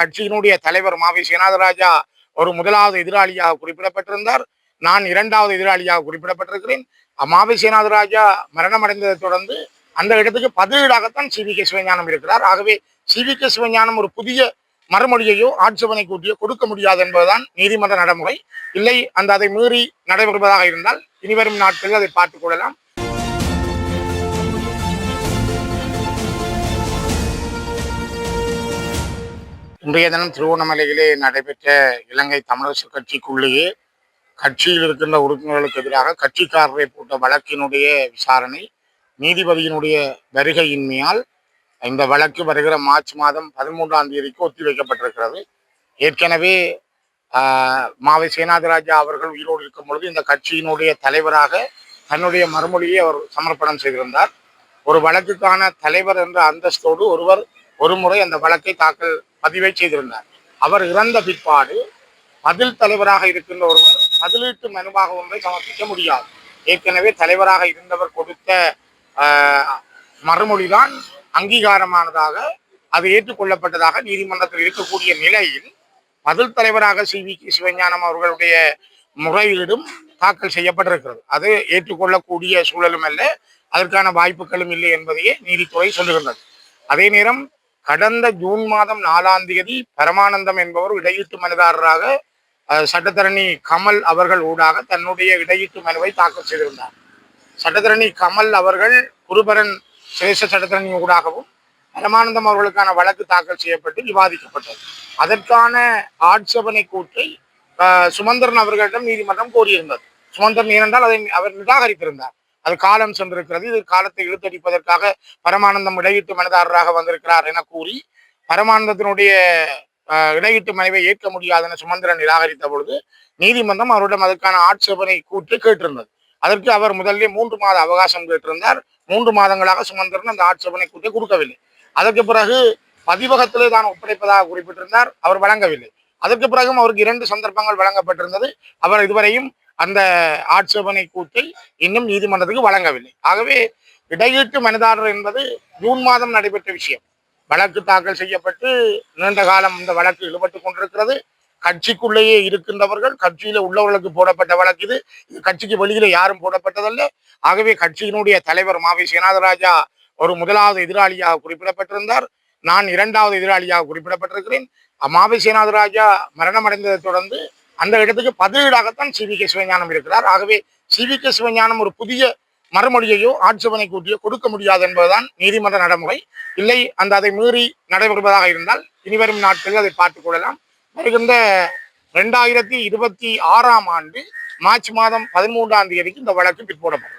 கட்சியினுடைய தலைவர் மாவி சேனாதராஜா ஒரு முதலாவது எதிராளியாக குறிப்பிடப்பட்டிருந்தார். நான் இரண்டாவது எதிராளியாக குறிப்பிடப்பட்டிருக்கிறேன். மாவி சேனாதராஜா மரணமடைந்ததை தொடர்ந்து அந்த இடத்துக்கு பதிலீடாகத்தான் சி வி கே சிவஞானம் இருக்கிறார். ஆகவே சி வி கே சிவஞானம் ஒரு புதிய மறுமொழியையோ ஆட்சேபனை கூட்டியோ கொடுக்க முடியாது என்பதுதான் நீதிமன்ற நடைமுறை. இல்லை அந்த அதை மீறி நடைபெறுவதாக இருந்தால் இனிவரும் நாட்களில் அதை பார்த்துக் கொள்ளலாம். இன்றைய தினம் திருவண்ணாமலையிலே நடைபெற்ற இலங்கை தமிழரசு கட்சிக்குள்ளேயே கட்சியில் இருக்கின்ற உறுப்பினர்களுக்கு எதிராக கட்சிக்காரரை போட்ட வழக்கினுடைய விசாரணை நீதிபதியினுடைய வருகையின்மையால் இந்த வழக்கு வருகிற மார்ச் மாதம் பதிமூன்றாம் தேதிக்கு ஒத்திவைக்கப்பட்டிருக்கிறது. ஏற்கனவே மாவை சேனாதிராஜா அவர்கள் உயிரோடு இருக்கும் பொழுது இந்த கட்சியினுடைய தலைவராக தன்னுடைய மறுமொழியை அவர் சமர்ப்பணம் செய்திருந்தார். ஒரு வழக்குக்கான தலைவர் என்ற அந்தஸ்தோடு ஒருவர் ஒரு முறை அந்த வழக்கை தாக்கல் பதிவை செய்திருந்தார். அவர் இறந்த பிற்பாடு பதில் தலைவராக இருக்கின்ற ஒருவர் பதிலீட்டு மனுவாக ஒன்றை சமர்ப்பிக்க முடியாது. ஏற்கனவே தலைவராக இருந்தவர் கொடுத்த மறுமொழிதான் அங்கீகாரமானதாக அது ஏற்றுக்கொள்ளப்பட்டதாக நீதிமன்றத்தில் இருக்கக்கூடிய நிலையில் பதில் தலைவராக சி. வி. கே. சிவஞானம் அவர்களுடைய முறையீடும் தாக்கல் செய்யப்பட்டிருக்கிறது. அது ஏற்றுக்கொள்ளக்கூடிய சூழலும் அல்ல அதற்கான வாய்ப்புகளும் இல்லை என்பதையே நீதித்துறை சொல்லுகின்றது. அதே நேரம் கடந்த ஜூன் மாதம் நாலாம் தேதி பரமானந்தம் என்பவர் இடையீட்டு மனுதாரராக சட்டத்தரணி கமல் அவர்கள் ஊடாக தன்னுடைய இடையீட்டு மனுவை தாக்கல் செய்திருந்தார். சட்டத்தரணி கமல் அவர்கள் குருபரன் சிரேஷ்ட சட்டத்தரணி ஊடாகவும் பரமானந்தம் அவர்களுக்கான வழக்கு தாக்கல் செய்யப்பட்டு விவாதிக்கப்பட்டது. அதற்கான ஆட்சேபனை கூற்றை சுமந்திரன் அவர்களிடம் நீதிமன்றம் கோரியிருந்தது. சுமந்திரன் ஏனென்றால் அதை அவர் நிராகரித்திருந்தார். அது காலம் சென்றிருக்கிறது. இது காலத்தை இழுத்தடிப்பதற்காக பரமானந்தம் இடையீட்டு மனுதாரராக வந்திருக்கிறார் என கூறி பரமானந்தத்தினுடைய இடையீட்டு மனைவை ஏற்க முடியாது என சுமந்திரன் நிராகரித்த பொழுது நீதிமன்றம் அவரிடம் அதற்கான ஆட்சேபனை கூட்டு கேட்டிருந்தது. அதற்கு அவர் முதல்ல மூன்று மாத அவகாசம் கேட்டிருந்தார். மூன்று மாதங்களாக சுமந்திரன் அந்த ஆட்சேபனை கூட்டை கொடுக்கவில்லை. அதற்கு பிறகு பதிவகத்திலே தான் ஒப்படைப்பதாக குறிப்பிட்டிருந்தார். அவர் வழங்கவில்லை. அதற்கு பிறகும் அவருக்கு இரண்டு சந்தர்ப்பங்கள் வழங்கப்பட்டிருந்தது. அவர் இதுவரையும் அந்த ஆட்சேபனை கூற்றை இன்னும் நீதிமன்றத்துக்கு வழங்கவில்லை. ஆகவே இடையீட்டு மனுதாரர் என்பது ஜூன் மாதம் நடைபெற்ற விஷயம். வழக்கு தாக்கல் செய்யப்பட்டு நீண்ட காலம் இந்த வழக்கு இழுபட்டு கொண்டிருக்கிறது. கட்சிக்குள்ளேயே இருக்கின்றவர்கள் கட்சியில உள்ளவர்களுக்கு போடப்பட்ட வழக்கு இது. இது கட்சிக்கு வெளியில யாரும் போடப்பட்டதல்ல. ஆகவே கட்சியினுடைய தலைவர் மாவி சேனாதராஜா ஒரு முதலாவது எதிராளியாக குறிப்பிடப்பட்டிருந்தார். நான் இரண்டாவது எதிராளியாக குறிப்பிடப்பட்டிருக்கிறேன். மாவி சேனாதராஜா மரணமடைந்ததை தொடர்ந்து அந்த இடத்துக்கு பதிலீடாகத்தான் சி வி கே சிவஞானம் இருக்கிறார். ஆகவே சி வி கே சிவஞானம் ஒரு புதிய மறுமொழியையோ ஆட்சேபனை கூட்டியோ கொடுக்க முடியாது என்பதுதான் நீதிமன்ற நடைமுறை. இல்லை அந்த அதை மீறி நடைபெறுவதாக இருந்தால் இனிவரும் நாட்களில் அதை பார்த்துக் கொள்ளலாம். வருகின்ற ரெண்டாயிரத்தி இருபத்தி ஆறாம் ஆண்டு மார்ச் மாதம் பதிமூன்றாம் தேதிக்கு இந்த வழக்கு பிற்போடப்படும்